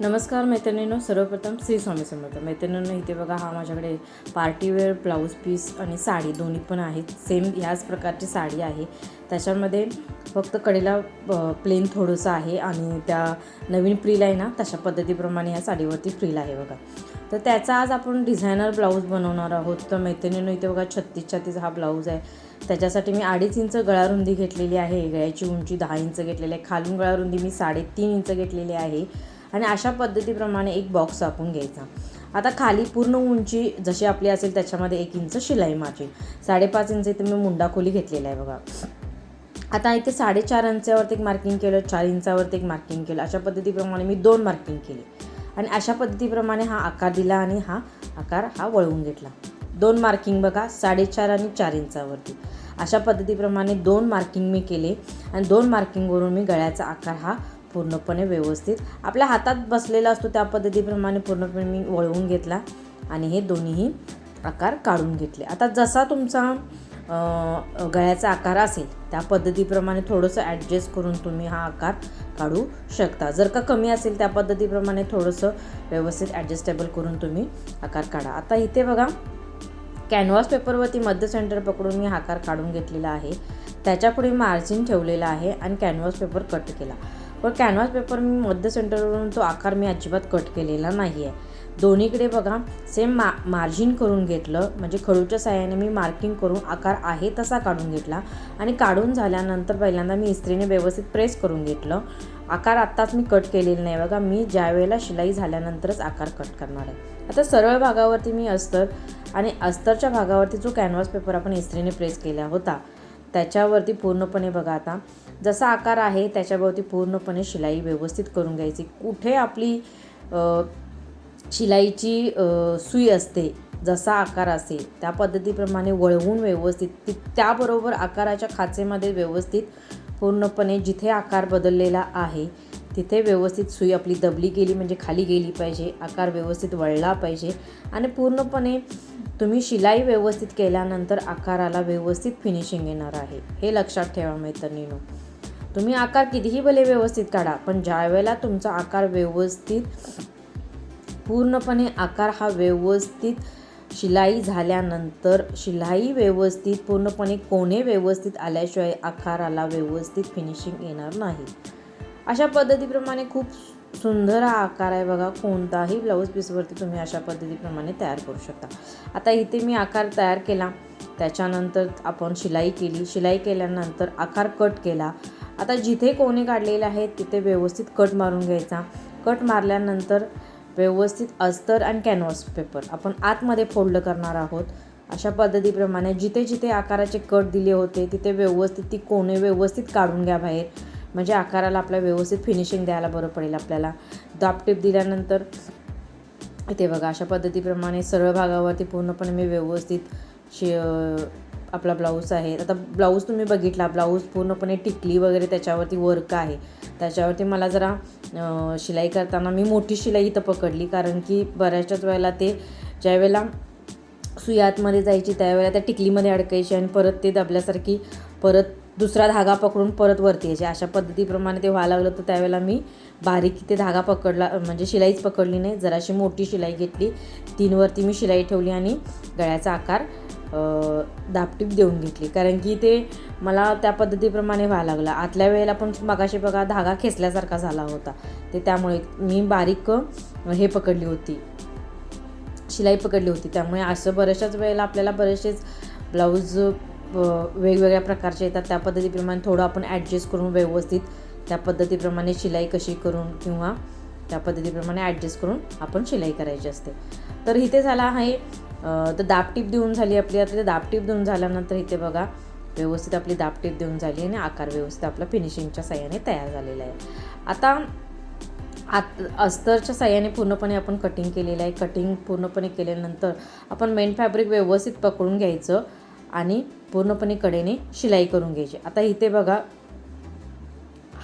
नमस्कार मैत्रिणीनो सर्वप्रथम श्री स्वामी समर्थ. मैत्रिणींनो इथे बघा हा माझ्याकडे पार्टीवेअर ब्लाऊज पीस आणि साडी दोन्ही पण आहेत. सेम ह्याच प्रकारची साडी आहे. त्याच्यामध्ये फक्त कडेला प्लेन थोडंसं आहे आणि त्या नवीन प्रिल आहे ना तशा पद्धतीप्रमाणे ह्या साडीवरती प्रिल आहे बघा. तर त्याचा आज आपण डिझायनर ब्लाऊज बनवणार आहोत. तर मैत्रिणीनं इथे बघा छत्तीस छत्तीस हा ब्लाऊज आहे. त्याच्यासाठी मी अडीच इंच गळारुंदी घेतलेली आहे. गळ्याची उंची दहा इंच घेतलेली आहे. खालून गळारुंदी मी साडेतीन इंच घेतलेली आहे. आणि अशा पद्धतीप्रमाणे एक बॉक्स आपण घ्यायचा. आता खाली पूर्ण उंची जशी आपली असेल त्याच्यामध्ये एक इंच शिलाई मारची साडेपाच इंच इथे मी मुंडा खोली घेतलेला आहे बघा. आता इथे साडेचार इंचावरती एक मार्किंग केलं चार इंचावरती एक मार्किंग केलं. अशा पद्धतीप्रमाणे मी दोन मार्किंग केली. आणि अशा पद्धतीप्रमाणे हा आकार दिला आणि हा आकार हा वळवून घेतला. दोन मार्किंग बघा साडेचार आणि चार इंचावरती. अशा पद्धतीप्रमाणे दोन मार्किंग मी केले आणि दोन मार्किंगवरून मी गळ्याचा आकार हा पूर्णपणे व्यवस्थित. आपल्या हातात बसलेला असतो त्या पद्धतीप्रमाणे पूर्णपणे मी वळवून घेतला आणि हे दोन्हीही आकार काढून घेतले. आता जसा तुमचा गळ्याचा आकार असेल त्या पद्धतीप्रमाणे थोडंसं ॲडजस्ट करून तुम्ही हा आकार काढू शकता. जर का कमी असेल त्या पद्धतीप्रमाणे थोडंसं व्यवस्थित ॲडजस्टेबल करून तुम्ही आकार काढा. आता इथे बघा कॅनव्हास पेपरवरती मध्य सेंटर पकडून मी हा आकार काढून घेतलेला आहे. त्याच्यापुढे मार्जिन ठेवलेला आहे आणि कॅनव्हास पेपर कट केला. पण कॅनव्हास पेपर मी मध्य सेंटरवरून तो आकार मी अजिबात कट केलेला नाही आहे दोन्हीकडे बघा सेम मा मार्जिन करून घेतलं म्हणजे खडूच्या साह्याने मी मार्किंग करून आकार आहे तसा काढून घेतला. आणि काढून झाल्यानंतर पहिल्यांदा मी इस्त्रीने व्यवस्थित प्रेस करून घेतलं. आकार आत्ताच मी कट केलेला नाही बघा मी ज्या वेळेला शिलाई झाल्यानंतरच आकार कट करणार आहे. आता सरळ भागावरती मी अस्तर आणि अस्तरच्या भागावरती जो कॅनव्हास पेपर आपण इस्त्रीने प्रेस केला होता त्याच्यावरती पूर्णपणे बघा आता. जसा आकार आहे त्याच्याभोवती पूर्णपणे शिलाई व्यवस्थित करून घ्यायची. कुठे आपली शिलाईची सुई असते जसा आकार असेल त्या पद्धतीप्रमाणे वळवून व्यवस्थित ती त्याबरोबर आकाराच्या खाचेमध्ये व्यवस्थित पूर्णपणे जिथे आकार बदललेला आहे तिथे व्यवस्थित सुई आपली दबली गेली म्हणजे खाली गेली पाहिजे आकार व्यवस्थित वळला पाहिजे आणि पूर्णपणे तुम्ही शिलाई व्यवस्थित केल्यानंतर आकाराला व्यवस्थित फिनिशिंग येणार आहे. हे लक्षात ठेवा मैत्रिणीनो. तुम्ही आकार कितीही भले व्यवस्थित काढा पण ज्यावेळेला तुमचा आकार व्यवस्थित पूर्णपणे आकार हा व्यवस्थित शिलाई झाल्यानंतर शिलाई व्यवस्थित पूर्णपणे कोणे व्यवस्थित आल्याशिवाय आकाराला व्यवस्थित फिनिशिंग येणार नाही. अशा पद्धतीप्रमाणे खूप सुंदर हा आकार आहे बघा. कोणताही ब्लाऊज पीसवरती तुम्ही अशा पद्धतीप्रमाणे तयार करू शकता. आता इथे मी आकार तयार केला. त्याच्यानंतर आपण शिलाई केली. शिलाई केल्यानंतर आकार कट केला. आता जिथे कोणे काढलेले आहेत तिथे व्यवस्थित कट मारून घ्यायचा. कट मारल्यानंतर व्यवस्थित अस्तर आणि कॅनव्हास पेपर आपण आतमध्ये फोल्ड करणार आहोत. अशा पद्धतीप्रमाणे जिथे जिथे आकाराचे कट दिले होते तिथे व्यवस्थित ती कोणे व्यवस्थित काढून घ्या बाहेर. म्हणजे आकाराला आपल्या व्यवस्थित फिनिशिंग द्यायला बरं पडेल आपल्याला. दापटीप दिल्यानंतर इथे बघा अशा पद्धतीप्रमाणे सरळ भागावरती पूर्णपणे मी व्यवस्थित शे आपला ब्लाऊज आहे. आता ब्लाऊज तुम्ही बघितला ब्लाऊज पूर्णपणे टिकली वगैरे त्याच्यावरती वर्क आहे. त्याच्यावरती मला जरा शिलाई करताना मी मोठी शिलाई इथं पकडली कारण की बऱ्याचशाच वेळेला ते ज्यावेळेला सुई आतमध्ये जायची त्यावेळेला त्या टिकलीमध्ये अडकायची आणि परत ते दबल्यासारखी परत दुसरा धागा पकडून परत वरती यायचे. अशा पद्धतीप्रमाणे ते व्हायला लागलं. तर त्यावेळेला मी बारीक ते धागा पकडला म्हणजे शिलाईच पकडली नाही. जराशी मोठी शिलाई घेतली. तीनवरती मी शिलाई ठेवली आणि गळ्याचा आकार दापटीप देऊन घेतली. कारण की ते मला त्या पद्धतीप्रमाणे व्हायला लागलं. आतल्या वेळेला पण मगाशी बघा धागा खेचल्यासारखा झाला होता. ते त्यामुळे मी बारीक हे पकडली होती. शिलाई पकडली होती. त्यामुळे असं बऱ्याचशाच वेळेला आपल्याला बरेचसेच ब्लाऊज वेगवेगळ्या प्रकारचे येतात. त्या पद्धतीप्रमाणे थोडं आपण ॲडजस्ट करून व्यवस्थित त्या पद्धतीप्रमाणे शिलाई कशी करून किंवा त्या पद्धतीप्रमाणे ॲडजस्ट करून आपण शिलाई करायची असते. तर इथे झाला आहे तर दाबटीप देऊन झाली आपली. आता ते दाबटीप देऊन झाल्यानंतर इथे बघा व्यवस्थित आपली दाबटीप देऊन झाली आणि आकार व्यवस्थित आपला फिनिशिंगच्या साह्याने तयार झालेला आहे. आता आत अस्तरच्या साह्याने पूर्णपणे आपण कटिंग केलेलं आहे. कटिंग पूर्णपणे केल्यानंतर आपण मेन फॅब्रिक व्यवस्थित पकडून घ्यायचं. आणि पूर्णपणे कडेने शिलाई करून घ्यायची. आता इथे बघा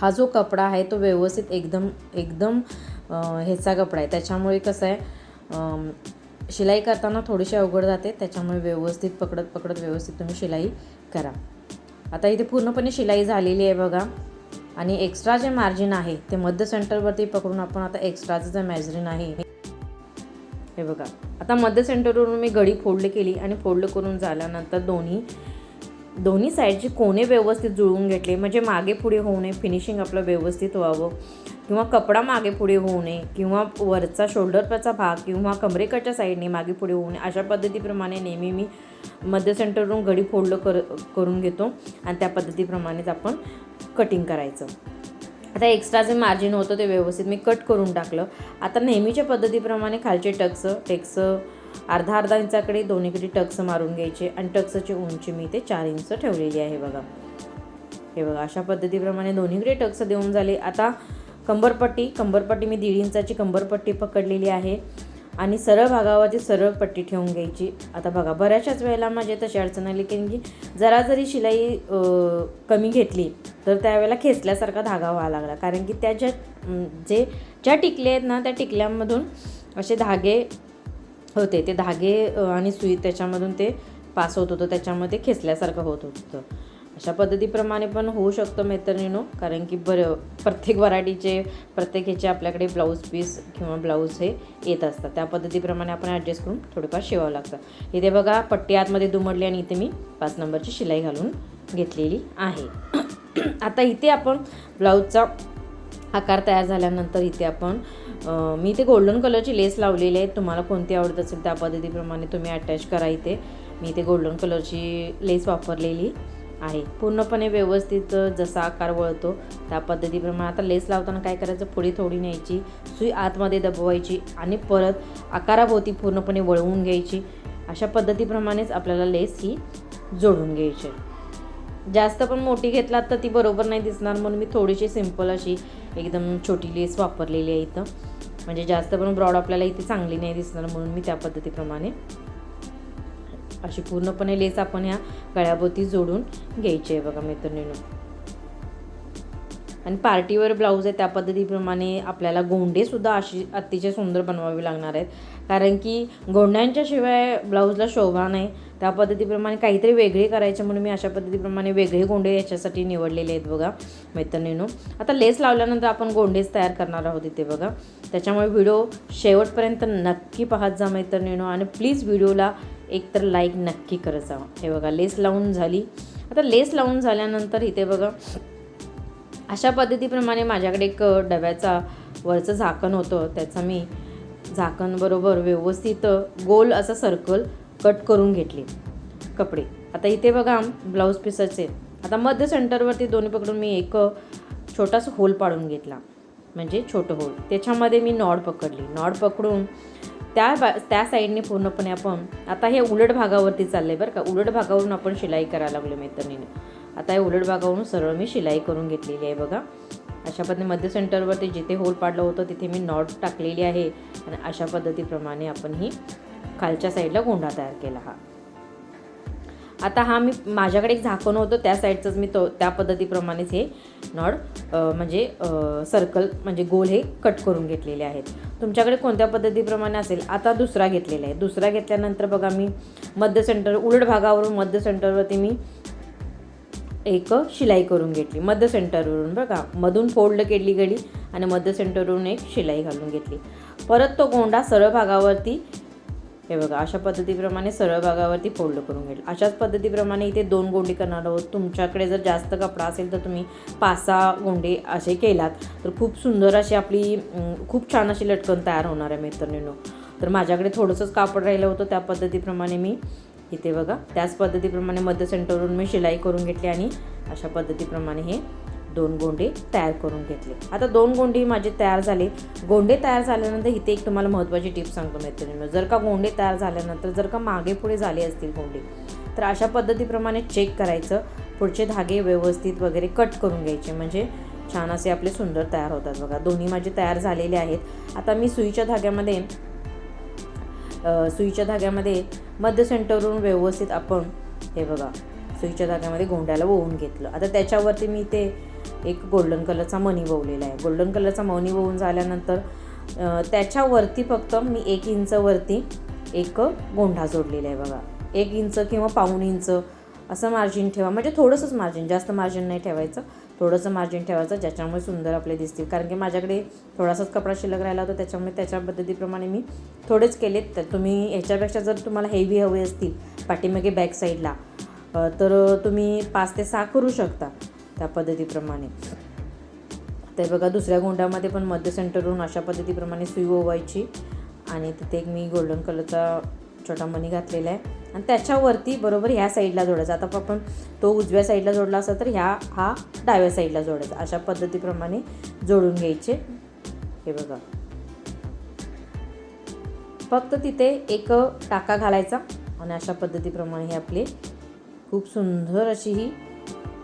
हा जो कपडा आहे तो व्यवस्थित एकदम एकदम ह्याचा कपडा आहे. त्याच्यामुळे कसं आहे शिलाई करताना थोडीशी अवघड जाते. त्याच्यामुळे व्यवस्थित पकडत पकडत व्यवस्थित तुम्ही शिलाई करा. आता इथे पूर्णपणे शिलाई झालेली आहे बघा. आणि एक्स्ट्रा जे मार्जिन आहे ते मध्य सेंटरवरती पकडून आपण आता एक्स्ट्राचं जे मॅजरिन आहे हे बघा. आता मध्य सेंटरवरून मी गडी फोल्ड केली आणि फोल्ड करून झाल्यानंतर दोन्ही दोन्ही साईडचे कोणे व्यवस्थित जुळवून घेतले. म्हणजे मागे पुढे होऊ नये फिनिशिंग आपलं व्यवस्थित व्हावं. किंवा कपडा मागे पुढे होऊ नये किंवा वरचा शोल्डरचा भाग किंवा कमरेकडच्या साईडने मागे पुढे होऊ नये. अशा पद्धतीप्रमाणे नेहमी मी मध्य सेंटरवरून घडी फोल्ड कर करून घेतो. आणि त्या पद्धतीप्रमाणेच आपण कटिंग करायचं. आता एक्स्ट्रा जे मार्जिन होतं ते व्यवस्थित मी कट करून टाकलं. आता नेहमीच्या पद्धतीप्रमाणे खालचे टक्स टेक्स अर्धा अर्धा इंचाकडे दोन्हीकडे टक्स मारून घ्यायचे आणि टक्सची उंची मी ते चार इंच ठेवलेली आहे बघा. हे बघा अशा पद्धतीप्रमाणे दोन्हीकडे टक्स देऊन झाले. आता कंबरपट्टी कंबरपट्टी मी दीड इंचाची कंबरपट्टी पकडलेली आहे. आणि सरळ भागावरती सरळ पट्टी ठेवून घ्यायची. आता बघा बऱ्याचशाच वेळेला माझी तशी अडचण आली कारण की म्हणजे जरा जरी शिलाई कमी घेतली तर त्यावेळेला खेचल्यासारखा धागा व्हावा लागला. कारण की त्या ज्या जे ज्या टिकल्या आहेत ना त्या टिकल्यांमधून असे धागे होते. ते धागे आणि सुई त्याच्यामधून ते पास होत होतं. त्याच्यामध्ये खेचल्यासारखं होत होतं. अशा पद्धतीप्रमाणे पण होऊ शकतं मैत्रिणीनो. कारण की बरं प्रत्येक व्हरायटीचे प्रत्येक ह्याचे आपल्याकडे ब्लाऊज पीस किंवा ब्लाऊज हे येत असतात. त्या पद्धतीप्रमाणे आपण ॲडजस्ट करून थोडंफार शिवावं लागतं. इथे बघा पट्टी आतमध्ये दुमडली आणि इथे मी पाच नंबरची शिलाई घालून घेतलेली आहे. आता इथे आपण ब्लाऊजचा आकार तयार झाल्यानंतर इथे आपण मी इथे गोल्डन कलरची लेस लावलेली आहे. तुम्हाला कोणती आवडत असेल त्या पद्धतीप्रमाणे तुम्ही अटॅच करा इथे. मी इथे गोल्डन कलरची लेस वापरलेली. आहे. पूर्णपणे व्यवस्थित जसा आकार वळतो त्या पद्धतीप्रमाणे आता लेस लावताना काय करायचं? पुढे थोडी न्यायची सुई आतमध्ये दबवायची आणि परत आकाराभोवती पूर्णपणे वळवून घ्यायची. अशा पद्धतीप्रमाणेच आपल्याला लेस ही जोडून घ्यायची. जास्त पण मोठी घेतलात तर ती बरोबर नाही दिसणार म्हणून मी थोडीशी सिंपल अशी एकदम छोटी लेस वापरलेली आहे इथं. म्हणजे जास्त पण ब्रॉड आपल्याला इथे चांगली नाही दिसणार म्हणून मी त्या पद्धतीप्रमाणे अशी पूर्णपणे लेस आपण ह्या गळ्याभोवती जोडून घ्यायची आहे बघा मैत्रिणीनं. आणि पार्टीवर ब्लाऊज आहे त्या पद्धतीप्रमाणे आपल्याला गोंडेसुद्धा अशी अतिशय सुंदर बनवावे लागणार आहेत. कारण की गोंड्यांच्या शिवाय ब्लाऊजला शोभा नाही. त्या पद्धतीप्रमाणे काहीतरी वेगळे करायचे म्हणून मी अशा पद्धतीप्रमाणे वेगळे गोंडे याच्यासाठी निवडलेले आहेत बघा मैत्रिणीनो. आता लेस लावल्यानंतर आपण गोंडेच तयार करणार आहोत इथे बघा. त्याच्यामुळे व्हिडिओ शेवटपर्यंत नक्की पाहत जा मैत्रिणीनो. आणि प्लीज व्हिडिओला एक तर लाईक नक्की करत जा. हे बघा लेस लावून झाली. आता लेस लावून झाल्यानंतर इथे बघा अशा पद्धतीप्रमाणे माझ्याकडे एक डब्याचा वरचं झाकण होतं. त्याचा मी झाकणबरोबर व्यवस्थित गोल असं सर्कल कट करून घेतले. कपडे. आता इथे बघा ब्लाऊज पीसाचे आता मध्य सेंटरवरती दोन्ही पकडून मी एक छोटासा होल पाडून घेतला. म्हणजे छोटं होल त्याच्यामध्ये मी नॉड पकडली. नॉड पकडून त्या बा त्या साईडने पूर्णपणे आपण आता हे उलट भागावरती चाललं आहे बरं का. उलट भागावरून आपण शिलाई करायला लागलो मैत्रिणीने. आता हे उलट भागावरून सरळ मी शिलाई करून घेतलेली आहे बघा. अशा पद्धतीने मध्य सेंटरवरती जिथे होल पाडलं होतं तिथे मी नॉट टाकलेली आहे. आणि अशा पद्धतीप्रमाणे आपण ही खालच्या साईडला गोंडा तयार केला हा. आता हा मी माझ्याकडे एक झाकण होतं त्या साईडचंच मी तो त्या पद्धतीप्रमाणेच हे नॉड म्हणजे सर्कल म्हणजे गोल हे कट करून घेतलेले आहेत. तुमच्याकडे कोणत्या पद्धतीप्रमाणे असेल? आता दुसरा घेतलेला आहे. दुसरा घेतल्यानंतर बघा मी मध्य सेंटर उलट भागावरून मध्य सेंटरवरती मी एक शिलाई करून घेतली. मध्य सेंटरवरून बघा मधून फोल्ड केली गेली आणि मध्य सेंटरवरून एक शिलाई घालून घेतली. परत तो गोंडा सरळ भागावरती हे बघा अशा पद्धतीप्रमाणे सरळ भागावरती फोल्ड करून घेईल. अशाच पद्धतीप्रमाणे इथे दोन गोंडी करणार आहोत. तुमच्याकडे जर जास्त कपडा असेल तर तुम्ही पाच सहा गोंडे असे केलात तर खूप सुंदर अशी आपली खूप छान अशी लटकन तयार होणार आहे मैत्रिणींनो तर माझ्याकडे थोडंसंच कापड राहिलं होतं त्या पद्धतीप्रमाणे मी इथे बघा त्याच पद्धतीप्रमाणे मध्य सेंटरवरून मी शिलाई करून घेतली आणि अशा पद्धतीप्रमाणे हे दोन गोंडे तयार करून घेतले. आता दोन गोंडे माझे तयार झाले. गोंडे तयार झाल्यानंतर इथे एक तुम्हाला महत्त्वाची टिप सांगतो मैत्रिणींनो म्हणजे जर का गोंडे तयार झाल्यानंतर जर का मागे पुढे झाले असतील गोंडे तर अशा पद्धतीप्रमाणे चेक करायचं. पुढचे धागे व्यवस्थित वगैरे कट करून घ्यायचे. म्हणजे छान असे आपले सुंदर तयार होतात बघा. दोन्ही माझे तयार झालेले आहेत. आता मी सुईच्या धाग्यामध्ये सुईच्या धाग्यामध्ये मध्य सेंटरवरून व्यवस्थित आपण हे बघा सुईच्या धाग्यामध्ये गोंड्याला ओवून घेतलं. आता त्याच्यावरती मी ते एक गोल्डन कलरचा मनी ववलेला आहे. गोल्डन कलरचा मनी ववून झाल्यानंतर त्याच्यावरती फक्त मी एक इंचवरती एक गोंढा जोडलेला आहे बघा. एक इंच किंवा पाऊण इंच असं मार्जिन ठेवा. म्हणजे थोडंसंच मार्जिन जास्त मार्जिन नाही ठेवायचं. थोडंसं मार्जिन ठेवायचं ज्याच्यामुळे सुंदर आपले दिसतील. कारण की माझ्याकडे थोडासाच कपडा शिल्लक राहिला होता त्याच्यामुळे त्याच्या पद्धतीप्रमाणे मी थोडेच केलेत. तर तुम्ही ह्याच्यापेक्षा जर तुम्हाला हेवी हवे असतील पाठीमागे बॅक साईडला तर तुम्ही पाच ते सहा करू शकता. त्या पद्धतीप्रमाणे. ते बघा दुसऱ्या गोंडामध्ये पण मध्य सेंटरवरून अशा पद्धतीप्रमाणे सुई ओवायची आणि तिथे एक मी गोल्डन कलरचा छोटा मणी घातलेला आहे. आणि त्याच्यावरती बरोबर ह्या साईडला जोडायचा. आता आपण तो उजव्या साईडला जोडला असता तर ह्या हा डाव्या साईडला जोडायचा. अशा पद्धतीप्रमाणे जोडून घ्यायचे. हे बघा. फक्त तिथे एक टाका घालायचा आणि अशा पद्धतीप्रमाणे हे आपले खूप सुंदर अशी ही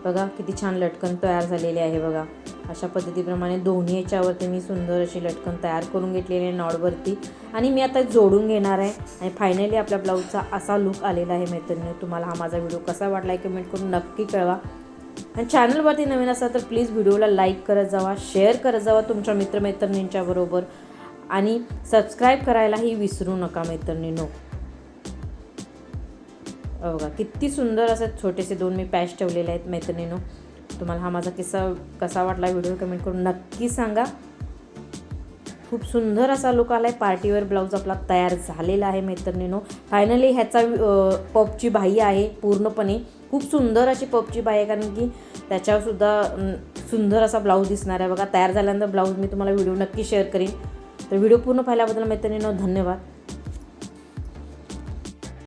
बघा किती छान लटकन तयार झालेली आहे बघा. अशा पद्धतीप्रमाणे दोन्ही याच्यावरती मी सुंदर अशी लटकन तयार करून घेतलेली आहे नॉडवरती आणि मी आता जोडून घेणार आहे. आणि फायनली आपल्या ब्लाऊजचा असा लुक आलेला आहे मैत्रिणी. तुम्हाला हा माझा व्हिडिओ कसा वाटला आहे कमेंट करून नक्की कळवा. आणि चॅनलवरती नवीन असाल तर प्लीज व्हिडिओला लाईक करत जावा शेअर करत जावा तुमच्या मित्रमैत्रिणींच्याबरोबर आणि सबस्क्राईब करायलाही विसरू नका मैत्रिणींनो. बघा किती सुंदर असे छोटेसे दोन मी पॅच ठेवलेले आहेत मैत्रिणीनो. तुम्हाला हा माझा किस्सा कसा वाटला व्हिडिओ कमेंट करून नक्की सांगा. खूप सुंदर असा लुक आला आहे पार्टीवेअर ब्लाऊज आपला तयार झालेला आहे मैत्रिणीनो. फायनली ह्याचा पपची बाही आहे पूर्णपणे. खूप सुंदर अशी पपची बाही आहे कारण की त्याच्यावरसुद्धा सुंदर असा ब्लाऊज दिसणार आहे. बघा तयार झाल्यानंतर ब्लाऊज मी तुम्हाला व्हिडिओ नक्की शेअर करीन. तर व्हिडिओ पूर्ण पाहिल्याबद्दल मैत्रिणीनो धन्यवाद.